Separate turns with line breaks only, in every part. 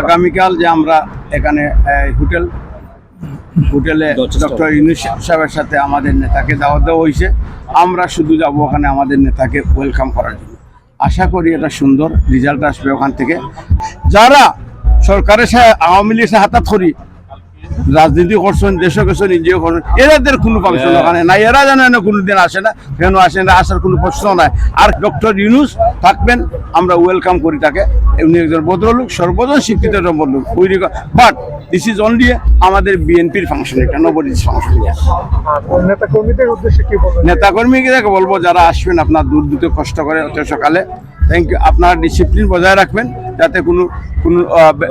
আগামীকাল যে আমরা এখানে হোটেল হোটেলে ডক্টর ইউনুস সাহেবের সাথে আমাদের নেতাকে দাওয়াত দেওয়া হয়েছে। আমরা শুধু যাব ওখানে আমাদের নেতাকে ওয়েলকাম করার জন্য। আশা করি এটা সুন্দর রেজাল্ট আসবে ওখান থেকে। যারা সরকারের সাথে আওয়ামী লীগের সাথে হাতাত করি রাজনীতি করছেন দেশে করছেন নিজেও করছেন এরাদের কোনো ফাংশন ওখানে নাই। এরা জানে না কোনোদিন আসে না কেন আসে না আসার কোনো প্রশ্ন নাই। আর ডক্টর ইউনুস থাকবেন আমরা ওয়েলকাম করি তাকে। উনি একজন ভদ্রলোক সর্বজন শিক্ষিত একজন ভদ্রলোক ওই বাট দিস ইজ অনলি আমাদের বিএনপির ফাংশন এটা নবরিজ ফাংশন
আর নেতা কর্মীদের উদ্দেশ্যে কি বলবেন?
নেতাকর্মীকে বলব যারা আসবেন আপনার দূর দূর কষ্ট করে অত সকালে। থ্যাংক ইউ আপনার ডিসিপ্লিন বজায় রাখবেন যাতে কোনো কোনো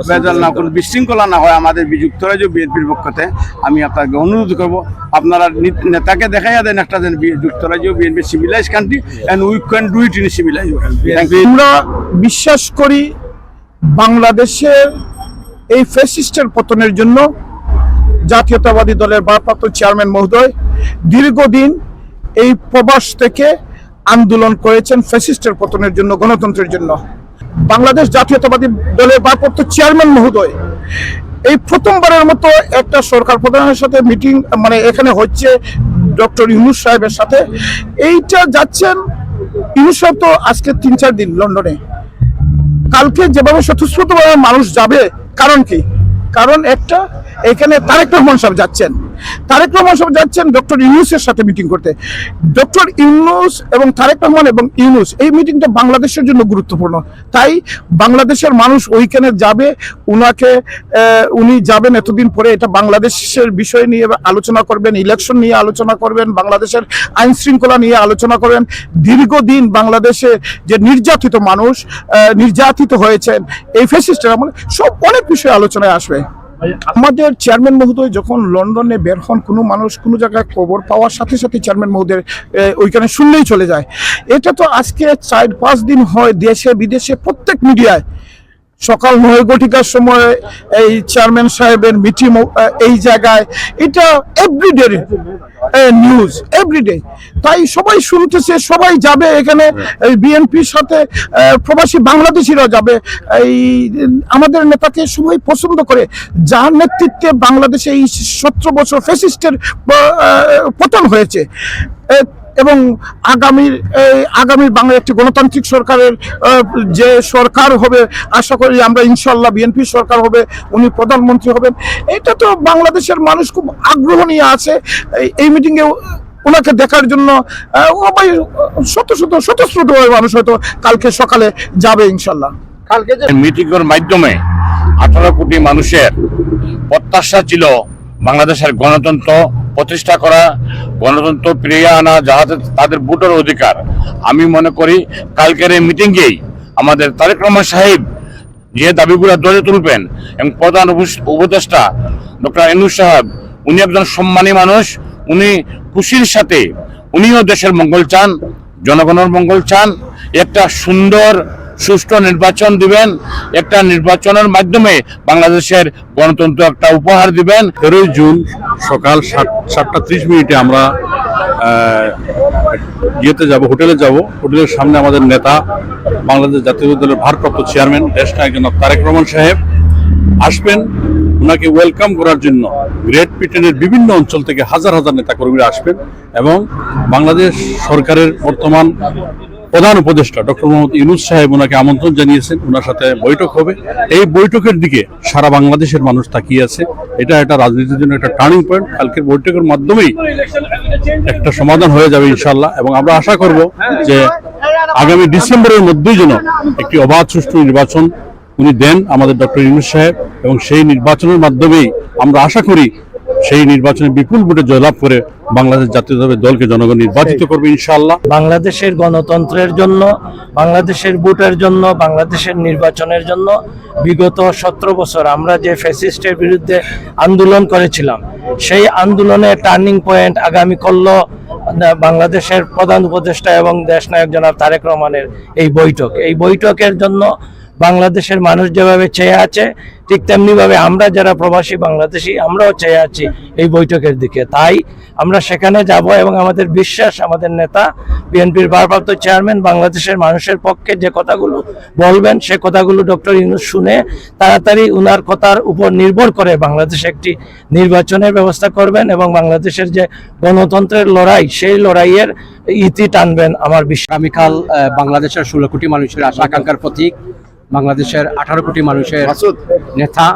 বেজাল না কোনো বিশৃঙ্খলা না হয় আমাদের যুক্তরাজ্য বিএনপির পক্ষতে আমি আপনাকে অনুরোধ করব আপনারা নেতাকে দেখাইয়া দেন একটা যেন বি- যুক্তরাজ্য BNP civilise country and we can do it in civilise thank you
আমরা বিশ্বাস করি বাংলাদেশের এই ফেসিস্টের পতনের জন্য জাতীয়তাবাদী দলের ভারপ্রাপ্ত চেয়ারম্যান মহোদয় দীর্ঘদিন এই প্রবাস থেকে আন্দোলন করেছেন ফ্যাসিস্টের পতনের জন্য, গণতন্ত্রের জন্য। বাংলাদেশ জাতীয়তাবাদী দলের ভারপ্রাপ্ত চেয়ারম্যান মহোদয়, এই প্রথমবারের মতো একটা সরকার প্রধানের সাথে মিটিং মানে এখানে হচ্ছে ডক্টর ইউনুস সাহেবের সাথে। এইটা যাচ্ছেন, ইউনুস সাহেব তো আজকে তিন চার দিন লন্ডনে। কালকে যেভাবে স্বতঃস্ফূর্তভাবে মানুষ যাবে, কারণ কি? কারণ একটা, এখানে তারেক রহমান সাহেব যাচ্ছেন। তারেক রহমান সাহেব যাচ্ছেন ডক্টর ইউনুসের সাথে মিটিং করতে। ডক্টর ইউনুস এবং তারেক রহমান এবং ইউনুস, এই মিটিংটা বাংলাদেশের জন্য গুরুত্বপূর্ণ। তাই বাংলাদেশের মানুষ ওইখানে যাবে, উনাকে উনি যাবেন এতদিন পরে, এটা বাংলাদেশের বিষয় নিয়ে আলোচনা করবেন ইলেকশন নিয়ে আলোচনা করবেন, বাংলাদেশের আইন শৃঙ্খলা নিয়ে আলোচনা করবেন। দীর্ঘদিন বাংলাদেশে যে নির্যাতিত মানুষ নির্যাতিত হয়েছেন, এই ফেসিস্টের আমলে সব অনেক বিষয়ে আলোচনায় আসবে। আমাদের চেয়ারম্যান মহোদয় যখন লন্ডনে বের হন, কোনো মানুষ কোনো জায়গায় খবর পাওয়ার সাথে সাথে চেয়ারম্যান মহোদয় ওইখানে শুনলেই চলে যায়। এটা তো আজকে চার, পাঁচ দিন হয় দেশে, বিদেশে প্রত্যেক মিডিয়ায়। সকাল নয় ঘটিকার সময় এই চেয়ারম্যান সাহেবের মিটিং এই জায়গায়। এটা এভরিডে নিউজ এভরিডে তাই সবাই শুনতেছে সবাই যাবে এখানে, এই বিএনপির সাথে প্রবাসী বাংলাদেশিরা যাবে। এই, আমাদের নেতাকে সবাই পছন্দ করে। যার নেতৃত্বে বাংলাদেশে এই সতেরো বছর ফেসিস্টের পতন হয়েছে। এবং আগামীর এই আগামী বাংলা একটি গণতান্ত্রিক সরকারের যে সরকার হবে আশা করি আমরা ইনশাল্লাহ বিএনপি সরকার হবে উনি প্রধানমন্ত্রী হবেন। এটা তো বাংলাদেশের মানুষ খুব আগ্রহ নিয়ে আছে। এই- মিটিংয়ে ওনাকে দেখার জন্য শত শত স্বতঃস্ফূর্ত মানুষ হয়তো কালকে সকালে যাবে ইনশাল্লাহ। কালকে যে
মিটিংয়ের মাধ্যমে আঠারো কোটি মানুষের প্রত্যাশা ছিল বাংলাদেশের গণতন্ত্র প্রতিষ্ঠা করা, গণতন্ত্র ফিরিয়ে আনা যাহাতে তাদের ভোটের অধিকার। আমি মনে করি, কালকের এই মিটিংয়েই আমাদের তারেক রহমান সাহেব যে দাবিগুলো ধরে তুলবেন, এবং প্রধান উপদেষ্টা ডক্টর এনুস সাহেব, উনি একজন সম্মানী মানুষ, উনি খুশির সাথে, উনিও দেশের মঙ্গল চান, জনগণের মঙ্গল চান, একটা সুন্দর সুষ্ঠু নির্বাচন দিবেন, একটা নির্বাচনের মাধ্যমে বাংলাদেশের গণতন্ত্র একটা উপহার দিবেন।
তেরোই জুন সকাল সাত সাতটা ত্রিশ মিনিটে আমরা ইয়েতে যাব, হোটেলে যাব। হোটেলের সামনে আমাদের নেতা বাংলাদেশ জাতীয় দলের ভারপ্রাপ্ত চেয়ারম্যান, দেশ নায়ক তারেক রহমান সাহেব আসবেন। ওনাকে ওয়েলকাম করার জন্য গ্রেট ব্রিটেনের বিভিন্ন অঞ্চল থেকে হাজার হাজার নেতা কর্মীরা আসবেন এবং বাংলাদেশ সরকারের বর্তমান প্রধান উপদেষ্টা ডক্টর মোহাম্মদ ইউনুস সাহেব ওনাকে আমন্ত্রণ জানিয়েছেন। ওনার সাথে বৈঠক হবে। এই বৈঠকের দিকে সারা বাংলাদেশের মানুষ তাকিয়ে আছে। এটা একটা রাজনীতির জন্য একটা টার্নিং পয়েন্ট কালকের বৈঠকের মাধ্যমেই একটা সমাধান হয়ে যাবে ইনশাল্লাহ এবং আমরা আশা করব যে আগামী ডিসেম্বরের মধ্যেই যেন একটি অবাধ সুষ্ঠু নির্বাচন উনি দেন আমাদের ডক্টর ইউনুস সাহেব। এবং সেই নির্বাচনের মাধ্যমেই আমরা আশা করি সেই নির্বাচনে বিপুল ভোটে জয়লাভ করে বাংলাদেশ জাতীয়তাবাদী দলকে জনগণ নির্বাচিত করবে ইনশাআল্লাহ।
বাংলাদেশের গণতন্ত্রের জন্য বাংলাদেশের ভোটের জন্য বাংলাদেশের নির্বাচনের জন্য বিগত সতেরো বছর আমরা যে ফ্যাসিস্টের বিরুদ্ধে আন্দোলন করেছিলাম সেই আন্দোলনের টার্নিং পয়েন্ট আগামী করল বাংলাদেশের প্রধান উপদেষ্টা এবং দেশনায়ক জনাব তারেক রহমানের এই বৈঠক। এই বৈঠকের জন্য বাংলাদেশের মানুষ যেভাবে চেয়ে আছে, ঠিক তেমনিভাবে আমরা যারা প্রবাসী বাংলাদেশি, আমরাও চেয়ে আছি এই বৈঠকের দিকে। তাই আমরা সেখানে যাব এবং আমাদের বিশ্বাস, আমাদের নেতা, বিএনপির ভারপ্রাপ্ত চেয়ারম্যান, বাংলাদেশের মানুষের পক্ষে যে কথাগুলো বলবেন, সে কথাগুলো ডক্টর ইউনুস শুনে তাড়াতাড়ি উনার কথার উপর নির্ভর করে বাংলাদেশে একটি নির্বাচনের ব্যবস্থা করবেন এবং বাংলাদেশের যে গণতন্ত্রের লড়াই, সেই লড়াইয়ের ইতি টানবেন আমার বিশ্বাস।
বাংলাদেশের ষোলো কোটি মানুষের আশা আকাঙ্ক্ষার প্রতীক। বাংলাদেশের আঠারো কোটি মানুষের নেতা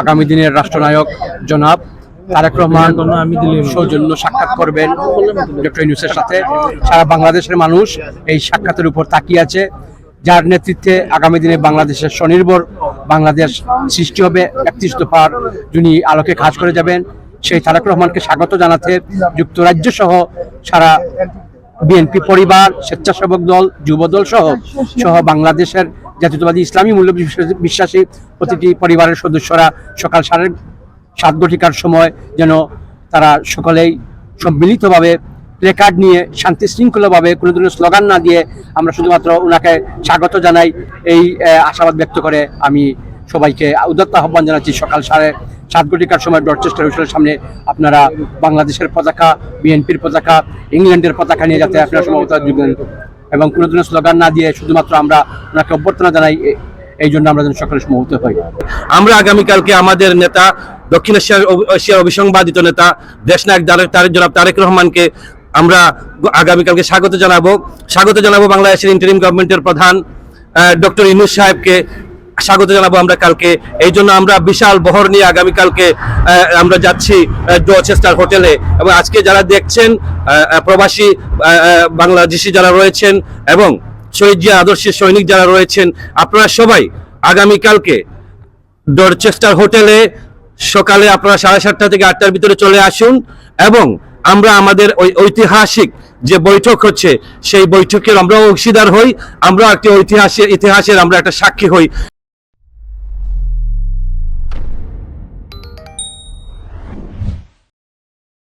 আগামী দিনের রাষ্ট্রনায়ক জনাব তারেক রহমান সৌজন্য সাক্ষাৎ করবেন ডক্টর ইউনুসের সাথে। সারা বাংলাদেশের মানুষ এই সাক্ষাতের উপর তাকিয়ে আছে। যার নেতৃত্বে আগামী দিনে বাংলাদেশের স্বনির্ভর বাংলাদেশ সৃষ্টি হবে একত্রিশ দফার যিনি আলোকে কাজ করে যাবেন। সেই তারেক রহমানকে স্বাগত জানাতে যুক্তরাজ্য সহ সারা বিএনপি পরিবার স্বেচ্ছাসেবক দল যুব দল সহ সহ বাংলাদেশের জাতীয়তাবাদী ইসলামী মূল্য বিশ্বাসী- প্রতিটি পরিবারের সদস্যরা সকাল সাড়ে সাত ঘটিকার সময় যেন তারা সকলেই সম্মিলিতভাবে প্লেকার্ড নিয়ে শান্তি শৃঙ্খলাভাবে কোনো ধরনের স্লোগান না দিয়ে আমরা শুধুমাত্র ওনাকে স্বাগত জানাই, এই আশাবাদ ব্যক্ত করে আমি সবাইকে উদাত্ত আহ্বান জানাচ্ছি। সকাল সাড়ে সাত ঘটিকার সময় ডরচেস্টার হোটেলের সামনে আপনারা বাংলাদেশের পতাকা, বিএনপির পতাকা, ইংল্যান্ডের পতাকা নিয়ে যাতে আপনারা দেন এবং কোনো ধরনের স্লোগান না দিয়ে শুধুমাত্র আমরা ওনাকে অভ্যর্থনা জানাই এই জন্য আমরা যেন সকলে সমবেত হই।
আমরা আগামীকালকে আমাদের নেতা, দক্ষিণ এশিয়ার এশিয়ার অভিসংবাদিত নেতা, দেশনায়ক তারেক জনাব তারেক রহমানকে আমরা আগামীকালকে স্বাগত জানাব। স্বাগত জানাব বাংলাদেশের ইন্টারিম গভর্নমেন্টের প্রধান ডক্টর ইনুস সাহেবকে। স্বাগত জানাব আমরা কালকে। এই জন্য আমরা বিশাল বহর নিয়ে আগামীকালকে আমরা যাচ্ছি ডোচেস্টার হোটেলে। এবং আজকে যারা দেখছেন প্রবাসী বাংলাদেশি যারা রয়েছেন এবং শহীদ জিয়া আদর্শের সৈনিক যারা রয়েছেন, আপনারা সবাই আগামীকালকে ডরচেস্টার হোটেলে সকালে আপনারা সাড়ে সাতটা থেকে আটটার ভিতরে চলে আসুন এবং আমরা আমাদের ওই ঐতিহাসিক যে বৈঠক হচ্ছে, সেই বৈঠকের আমরা অংশীদার হই আমরা একটি ঐতিহাসিক, ইতিহাসের আমরা একটা সাক্ষী হই।